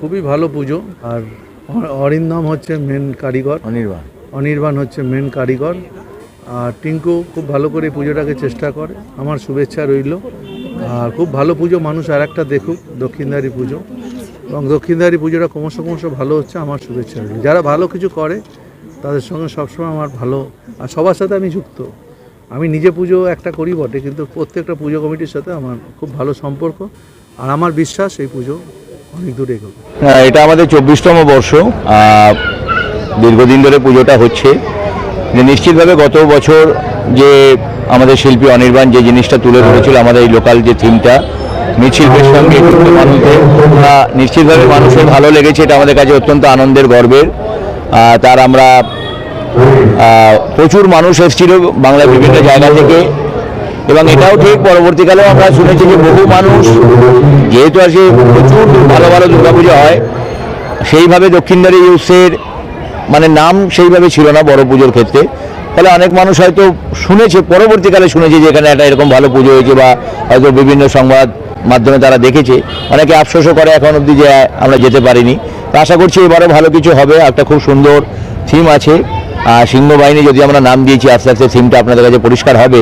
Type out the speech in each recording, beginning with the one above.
খুবই ভালো পুজো। আর অরিন্দম হচ্ছে মেন কারিগর। অনির্বাণ। অনির্বাণ হচ্ছে মেন কারিগর। আর টিঙ্কু খুব ভালো করে পুজোটাকে চেষ্টা করে। আমার শুভেচ্ছা রইল। আর খুব ভালো পুজো মানুষ আর একটা দেখুক দক্ষিণদারি পুজো। এবং দক্ষিণদারি পুজোটা ক্রমশ ক্রমশ ভালো হচ্ছে আমার শুভেচ্ছা রইল। যারা ভালো কিছু করে তাদের সঙ্গে সবসময় আমার ভালো আর সবার সাথে আমি যুক্ত। আমি নিজে পুজো একটা করি বটে কিন্তু প্রত্যেকটা পুজো কমিটির সাথে আমার খুব ভালো সম্পর্ক। আর আমার বিশ্বাস এই পুজো অনেক দূরে এগোবে। হ্যাঁ, এটা আমাদের চব্বিশতম বর্ষ দীর্ঘদিন ধরে পুজোটা হচ্ছে। যে নিশ্চিতভাবে গত বছর যে আমাদের শিল্পী অনির্বাণ যে জিনিসটা তুলে ধরেছিল আমাদের এই লোকাল যে থিমটা মৃৎশিল্পের সঙ্গে মানুষদের নিশ্চিতভাবে মানুষের ভালো লেগেছে এটা আমাদের কাছে অত্যন্ত আনন্দের গর্বের। তার আমরা প্রচুর মানুষ এসেছিল বাংলার বিভিন্ন জায়গা থেকে। এবং এটাও ঠিক, পরবর্তীকালেও আমরা শুনেছি যে বহু মানুষ, যেহেতু আজকে প্রচুর ভালো ভালো দুর্গাপুজো হয়, সেইভাবে দক্ষিণদারি ইউসের মানে নাম সেইভাবে ছিল না বড় পুজোর ক্ষেত্রে। ফলে অনেক মানুষ হয়তো শুনেছে, পরবর্তীকালে শুনেছে যে এখানে একটা এরকম ভালো পুজো হয়েছে বা হয়তো বিভিন্ন সংবাদ মাধ্যমে তারা দেখেছে। অনেকে আফসোসও করে এখন অবধি যে আমরা যেতে পারিনি। তো আশা করছি এবারও ভালো কিছু হবে, একটা খুব সুন্দর থিম আছে। আর সিংহ বাহিনী যদি আমরা নাম দিয়েছি, আস্তে আস্তে থিমটা আপনাদের কাছে পরিষ্কার হবে।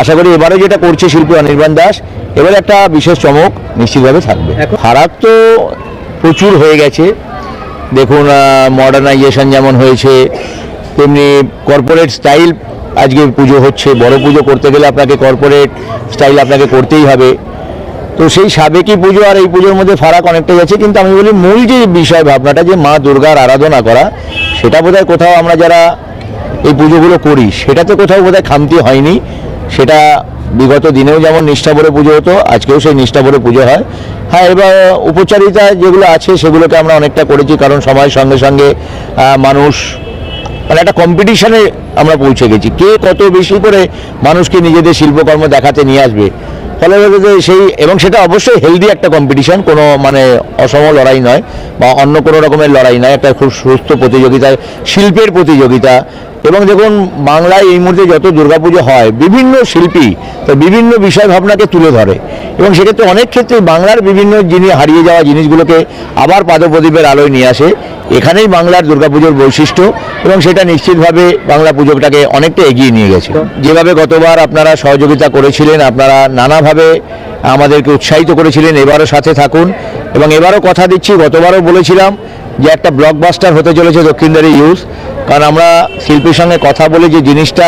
আশা করি এবারে যেটা করছে শিল্পী অনির্বাণ দাস এবারে একটা বিশেষ চমক নিশ্চিতভাবে থাকবে। ফারাক তো প্রচুর হয়ে গেছে। দেখুন মডার্নাইজেশন যেমন হয়েছে তেমনি কর্পোরেট স্টাইল আজকে পুজো হচ্ছে। বড় পুজো করতে গেলে আপনাকে কর্পোরেট স্টাইল আপনাকে করতেই হবে। তো সেই সাবেকি পুজো আর এই পুজোর মধ্যে ফারাক অনেকটাই আছে কিন্তু আমি বলি মূল যে বিষয় ভাবনাটা যে মা দুর্গার আরাধনা করা সেটা বোধহয় কোথাও আমরা যারা এই পুজোগুলো করি সেটাতে কোথাও বোধহয় খামতি হয়নি। সেটা বিগত দিনেও যেমন নিষ্ঠা ভরে পুজো হতো, আজকেও সেই নিষ্ঠা ভরে পুজো হয়। হ্যাঁ এবার উপচারিতা যেগুলো আছে সেগুলোকে আমরা অনেকটা করেছি, কারণ সময়ের সঙ্গে সঙ্গে মানুষ মানে একটা কম্পিটিশনে আমরা পৌঁছে গেছি। কে কত বেশি করে মানুষকে নিজেদের শিল্পকর্ম দেখাতে নিয়ে আসবে? ফলে সেই, এবং সেটা অবশ্যই হেলদি একটা কম্পিটিশান কোনো মানে অসম লড়াই নয়, বা অন্য কোনো রকমের লড়াই নয়, একটা খুব সুস্থ প্রতিযোগিতা শিল্পের প্রতিযোগিতা এবং দেখুন, বাংলায় এই মুহূর্তে যত দুর্গাপুজো হয়, বিভিন্ন শিল্পী তো বিভিন্ন বিষয় ভাবনাকে তুলে ধরে। এবং সেক্ষেত্রে অনেক ক্ষেত্রে বাংলার বিভিন্ন যিনি হারিয়ে যাওয়া জিনিসগুলোকে আবার পাদপ্রদীপের আলোয় নিয়ে আসে, এখানেই বাংলার দুর্গাপুজোর বৈশিষ্ট্য এবং সেটা নিশ্চিতভাবে বাংলা পুজোটাকে অনেকটা এগিয়ে নিয়ে গেছে। যেভাবে গতবার আপনারা সহযোগিতা করেছিলেন, আপনারা নানাভাবে আমাদেরকে উৎসাহিত করেছিলেন, এবারও সাথে থাকুন। এবং এবারও কথা দিচ্ছি, গতবারও বলেছিলাম যে একটা ব্লকবাস্টার হতে চলেছে দক্ষিণদারি ইউজ কারণ আমরা শিল্পীর সঙ্গে কথা বলে যে জিনিসটা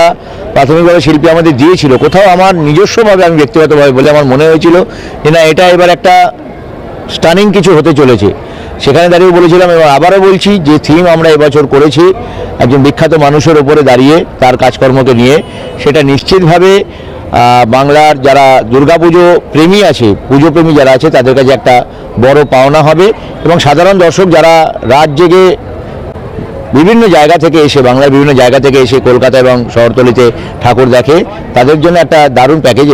প্রাথমিকভাবে শিল্পী আমাদের দিয়েছিল, কোথাও আমার নিজস্বভাবে আমি ব্যক্তিগতভাবে বলে আমার মনে হয়েছিল যে না, এটা এবার একটা স্টানিং কিছু হতে চলেছে। সেখানে দাঁড়িয়ে বলেছিলাম এবং আবারও বলছি যে থিম আমরা এবছর করেছি, একজন বিখ্যাত মানুষের ওপরে দাঁড়িয়ে তার কাজকর্মকে নিয়ে। সেটা নিশ্চিতভাবে বাংলার যারা দুর্গাপুজো প্রেমী আছে, পুজো প্রেমী যারা আছে, তাদের কাছে একটা বড় পাওনা হবে এবং সাধারণ দর্শক যারা রাত জেগে বিভিন্ন জায়গা থেকে এসে, বাংলার বিভিন্ন জায়গা থেকে এসে কলকাতা এবং শহরতলিতে ঠাকুর দেখে, তাদের জন্য একটা দারুণ প্যাকেজ